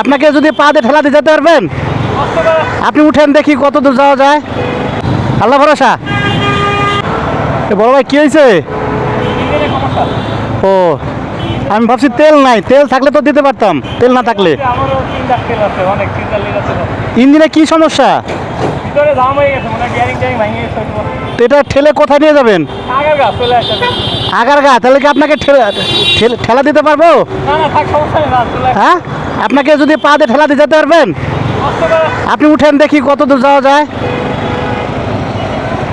আপনাকে যদি পা দিয়ে ঠেলা দিয়ে যেতে পারবেন? আপনি উঠেন দেখি কত দূর যাওয়া যায়। আল্লাহ ভরসা। এ বড় ভাই কি হয়েছে? ও আমি ভাবছি তেল নাই তেল থাকলে তো দিতে পারতাম তেল না থাকলে। ইঞ্জিনে কি সমস্যা? এটা ঠেলে কোথায় নিয়ে যাবেন? আগের গা তাহলে কি আপনাকে ঠেলা দিতে পারব? হ্যাঁ? আপনাকে যদি পা দিয়ে ঠেলা যেতে পারবেন? আপনি উঠেন দেখি কত দূর যাওয়া যায়।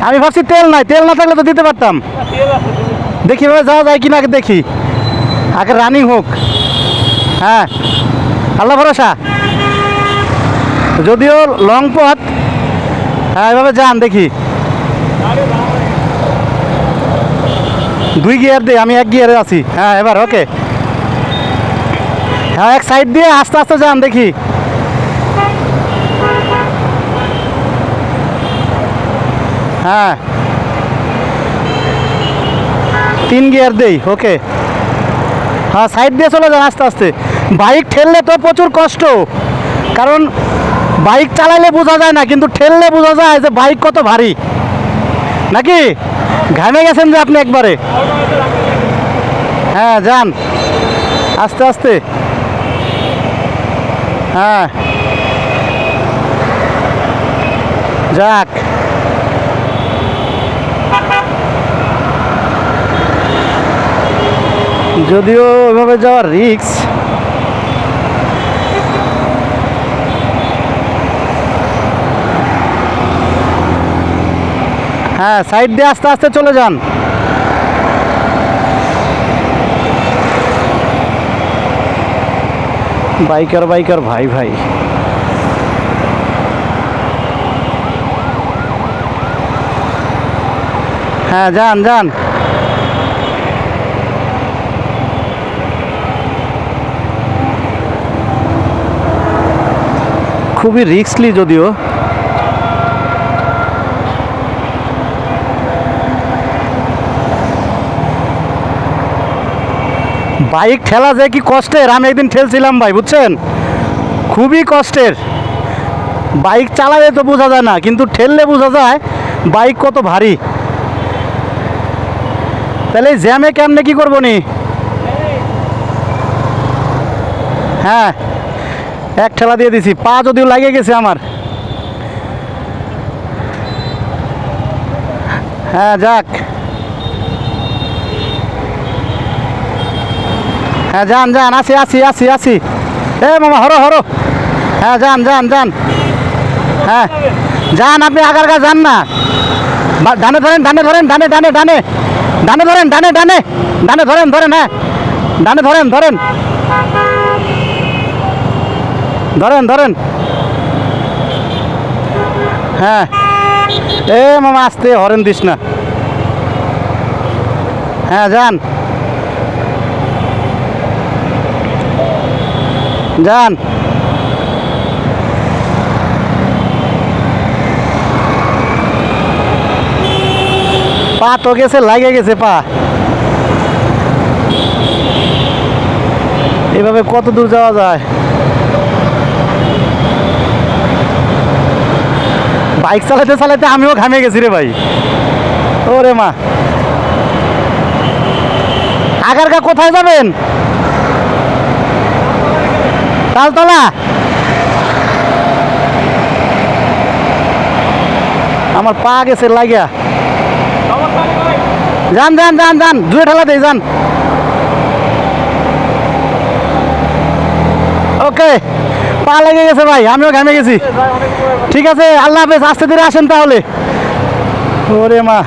আমি ভাবছি তেল নাই, তেল না থাকলে তো দিতে পারতাম। দেখি এভাবে যাওয়া যায় কিনা আগে দেখি। আগে রানিং হোক। হ্যাঁ আল্লাহ ভরসা। যদিও লং পথ হ্যাঁ এভাবে যান দেখি। দুই গিয়ার দিয়ে আমি এক গিয়ারে আছি। হ্যাঁ এবার, ওকে। হ্যাঁ এক সাইড দিয়ে আস্তে আস্তে যান দেখি। হ্যাঁ। তিন গিয়ার দেই ওকে হ্যাঁ সাইড দিয়ে চলে যান আস্তে আস্তে। বাইক ঠেললে তো প্রচুর কষ্ট। কারণ বাইক চালাইলে বোঝা যায় না, কিন্তু ঠেললে বোঝা যায় যে বাইক কত ভারী। নাকি? ঘামে গেছেন যে আপনি একবারে। হ্যাঁ যান। আস্তে আস্তে। হ্যাঁ। যাক। যদিও ওইভাবে যাওয়ার রিক্স হ্যাঁ সাইড দিয়ে আস্তে আস্তে চলে যান। বাইকার বাইকার ভাই ভাই হ্যাঁ যান যান খুবই রিস্কলি যদিও বাইক ঠেলা যায় কি কষ্টের, আমি একদিন ঠেলছিলাম ভাই, বুঝছেন? খুবই কষ্টের। বাইক চালালে তো বোঝা যায় না, কিন্তু ঠেললে বোঝা যায় বাইক কত ভারী। তাহলে জ্যামে কেমনে কি করব নি? হ্যাঁ এক ঠেলা দিয়ে দিছি, পা যদিও লাগে গেছে আমার। হ্যাঁ যাক। হ্যাঁ যান যান, আসি আসি আসি আসি। এ, মামা, হরো হরো। হ্যাঁ যান যান যান। হ্যাঁ যান, আপনি আগার গা যান না। ডানে ধরেন ডানে ধরেন, ডানে ডানে ডানে। ডানে ধরেন, ডানে ডানে। ডানে ধরেন ধরেন হ্যাঁ। ডানে ধরেন ধরেন। ধরেন ধরেন। হ্যাঁ। এ, মামা, আসতে, হরেন দিস না। হ্যাঁ যান। যান। পা তো গেছে লাগে গেছে পা। এভাবে কত দূর যাওয়া যায়? বাইক চালাতে চালাতে আমিও ঘামে গেছি রে ভাই। ওরে মা। আগারগা কোথায় যাবেন? তালতলা আমার পা গেছে, লাগিয়া। যান যান যান যান, জুয়ে ঠেলা দেই, যান। ওকে, পা লেগে গেছে ভাই, আমিও ঘামে গেছি। ঠিক আছে, আল্লাহ হাফেজ, আস্তে ধীরে আসেন তাহলে। ওরে মা।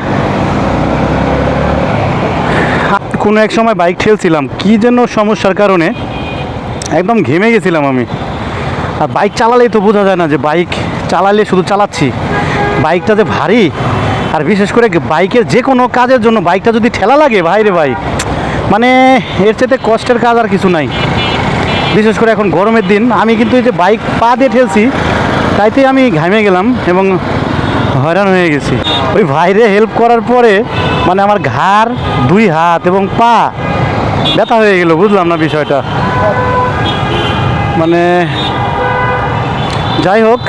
কোনো এক সময় বাইক ঠেলছিলাম, কি যেন সমস্যার কারণে একদম ঘেমে গেছিলাম আমি। আর বাইক চালালেই তো বোঝা যায় না যে বাইক চালালে শুধু চালাচ্ছি। বাইকটা যে ভারী, আর বিশেষ করে বাইকের যে কোনো কাজের জন্য বাইকটা যদি ঠেলা লাগে, ভাই রে ভাই মানে এর চেয়ে কষ্টের কাজ আর কিছু নাই। বিশেষ করে এখন গরমের দিন, আমি কিন্তু এই যে বাইক পা দিয়ে ঠেলছি, তাইতেই আমি ঘামে গেলাম এবং হয়রান হয়ে গেছি। ওই ভাইরে হেল্প করার পরে মানে আমার ঘাড়, দুই হাত এবং পা ব্যথা হয়ে গেল, বুঝলাম না বিষয়টা। মানে যাই হোক,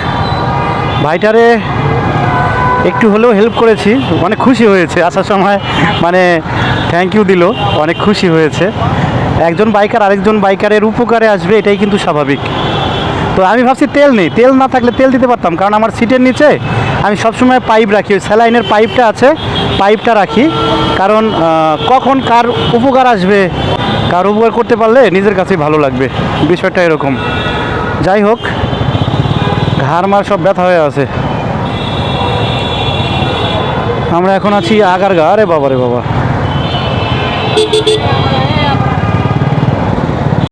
ভাইটারে একটু হলেও হেল্প করেছি অনেক খুশি হয়েছে আসার সময় মানে থ্যাংক ইউ দিল, অনেক খুশি হয়েছে। একজন বাইকার আরেকজন বাইকারের উপকারে আসবে, এটাই কিন্তু স্বাভাবিক। তো আমি ভাবছি তেল নেই। তেল না থাকলে তেল দিতে পারতাম, কারণ আমার সিটের নিচে আমি সবসময় পাইপ রাখি। ওই স্যালাইনের পাইপটা আছে, পাইপটা রাখি। কারণ কখন কার উপকার আসবে, কার উপকার করতে পারলে নিজের কাছেই ভালো লাগবে। বিষয়টা এরকম। যাই হোক, ঘাড় মার সব ব্যথা হয়ে আছে। আমরা এখন আছি আগারগা আরে বাবা রে বাবা।